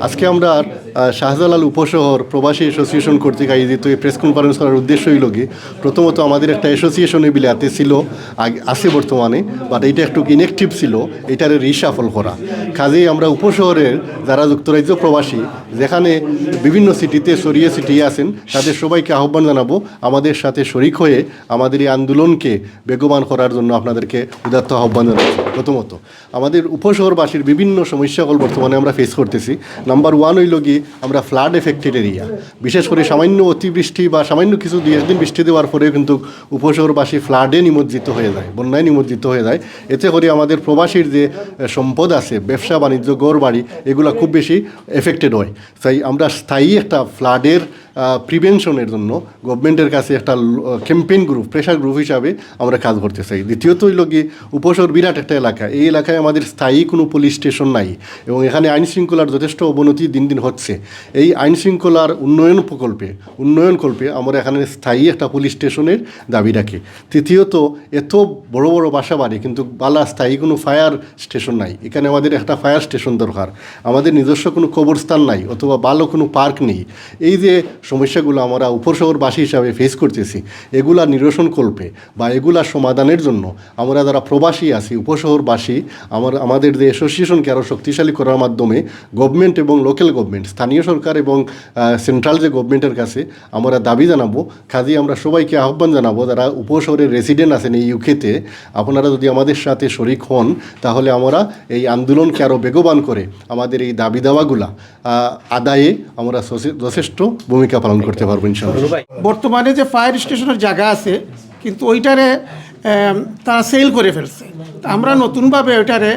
আজকে আমরা শাহজালাল উপশহর প্রবাসী অ্যাসোসিয়েশন কর্তৃক আয়োজিত এই প্রেস কনফারেন্স করার উদ্দেশ্য হইল কি, প্রথমত আমাদের একটা অ্যাসোসিয়েশন বিলাতে ছিল, আগ- আছে বর্তমানে বাট এইটা একটু ইনএক্টিভ ছিল, এটারে রিসাফল করা। কাজেই আমরা উপশহরের যারা যুক্তরাজ্য প্রবাসী, যেখানে বিভিন্ন সিটিতে সরিয়ে সিটিয়ে আছেন, তাদের সবাইকে আহ্বান জানাব, আমাদের সাথে শরিক হয়ে আমাদের এই আন্দোলনকে বেগবান করার জন্য আপনাদেরকে উদাত্ত আহ্বান জানাচ্ছি। প্রথমত, আমাদের উপশহরবাসীর বিভিন্ন সমস্যাগুলো বর্তমানে আমরা ফেস করতেছি। নাম্বার ওয়ান হইল গিয়ে আমরা ফ্লাড এফেক্টেড এরিয়া বিশেষ করে সামান্য অতিবৃষ্টি বা সামান্য কিছু দুই, একদিন বৃষ্টি দেওয়ার পরেও কিন্তু উপশহরবাসী ফ্লাডে নিমজ্জিত হয়ে যায়, বন্যায় নিমজ্জিত হয়ে যায়। এতে করে আমাদের প্রবাসীর যে সম্পদ আছে, ব্যবসা, বাণিজ্য গড় বাড়ি এগুলো খুব বেশি এফেক্টেড হয়। তাই আমরা স্থায়ী একটা ফ্লাডের প্রিভেনশনের জন্য গভর্নমেন্টের কাছে একটা ক্যাম্পেইন গ্রুপ প্রেশার গ্রুপ হিসাবে আমরা কাজ করতে চাই। দ্বিতীয়ত হইল কি উপশহর বিরাট একটা এলাকা। এই এলাকায় আমাদের স্থায়ী কোনো পুলিশ স্টেশন নাই এবং এখানে আইন শৃঙ্খলার যথেষ্ট অবনতি দিন দিন হচ্ছে। এই আইন শৃঙ্খলার উন্নয়ন প্রকল্পে, উন্নয়ন কল্পে আমরা এখানে স্থায়ী একটা পুলিশ স্টেশনের দাবি রাখি। তৃতীয়ত, এত বড় বড় বাসা বাড়ি কিন্তু বালা স্থায়ী কোনো ফায়ার স্টেশন নাই। এখানে আমাদের একটা ফায়ার স্টেশন দরকার। আমাদের নিজস্ব কোনো কবরস্থান নাই অথবা ভালো কোনো পার্ক নেই। এই যে সমস্যাগুলো আমরা উপশহরবাসী হিসাবে ফেস করতেছি। এগুলা নিরসন কল্পে বা এগুলা সমাধানের জন্য আমরা যারা প্রবাসী আছি উপশহরবাসী আমার, আমাদের যে অ্যাসোসিয়েশনকে আরও শক্তিশালী করার মাধ্যমে গভর্নমেন্ট এবং লোকাল গভর্নমেন্ট স্থানীয় সরকার এবং সেন্ট্রাল যে গভর্নমেন্টের কাছে আমরা দাবি জানাব। কাজেই আমরা সবাইকে আহ্বান জানাব যারা উপশহরের রেসিডেন্ট আছেন এই ইউকেতে আপনারা যদি আমাদের সাথে শরিক হন, তাহলে আমরা এই আন্দোলনকে আরও বেগবান করে আমাদের এই দাবি দাওয়াগুলা আদায়ে আমরা যথেষ্ট ভূমিকা পালন করতে পারব ইনশাআল্লাহ। বর্তমানে যে ফায়ার স্টেশনের জায়গা আছে কিন্তু ওইটারে তারা সেল করে ফেলছে। আমরা নতুনভাবে ওইটারে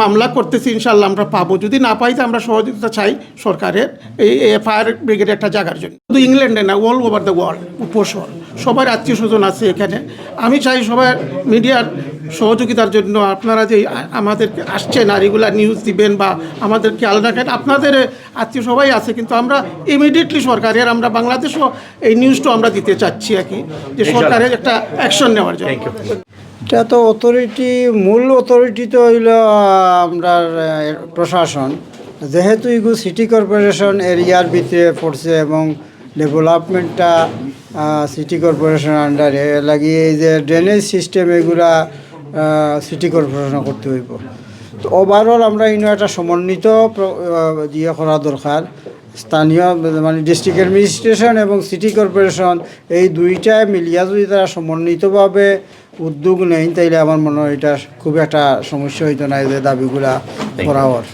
মামলা করতেছি ইনশাল্লাহ আমরা পাবো। যদি না পাই তো আমরা সহযোগিতা চাই সরকারের এই ফায়ার ব্রিগেডের একটা জায়গার জন্য। শুধু ইংল্যান্ডে না অল ওভার দ্য ওয়ার্ল্ড উপশহর সবার আত্মীয় স্বজন আছে এখানে। আমি চাই সবার মিডিয়ার সহযোগিতার জন্য আপনারা যে আমাদেরকে আসছেন আর এগুলা নিউজ দিবেন বা আমাদের খেয়াল রাখেন আপনাদের আত্মীয় সবাই আছে কিন্তু আমরা ইমিডিয়েটলি সরকারের আমরা বাংলাদেশও এই নিউজটা আমরা দিতে চাচ্ছি আর কি যে সরকারের একটা অ্যাকশন নেওয়ার জন্য। এটা তো অথরিটি মূল অথরিটি তো হইল আমরা প্রশাসন। যেহেতু এগুলো সিটি কর্পোরেশন এরিয়ার ভিতরে পড়ছে এবং ডেভেলপমেন্টটা সিটি কর্পোরেশন আন্ডারে লাগিয়ে এই যে ড্রেনেজ সিস্টেম এগুলা সিটি কর্পোরেশন করতে হইব। তো ওভারঅল আমরা ইনো একটা সমন্বিত ইয়ে করা দরকার। স্থানীয় মানে ডিস্ট্রিক্ট অ্যাডমিনিস্ট্রেশন এবং সিটি কর্পোরেশন এই দুইটায় মিলিয়া যদি তারা সমন্বিতভাবে উদ্যোগ নেই তাইলে আমার মনে হয় এটা খুব একটা সমস্যা হইতো না এই যে দাবিগুলা করা হওয়ার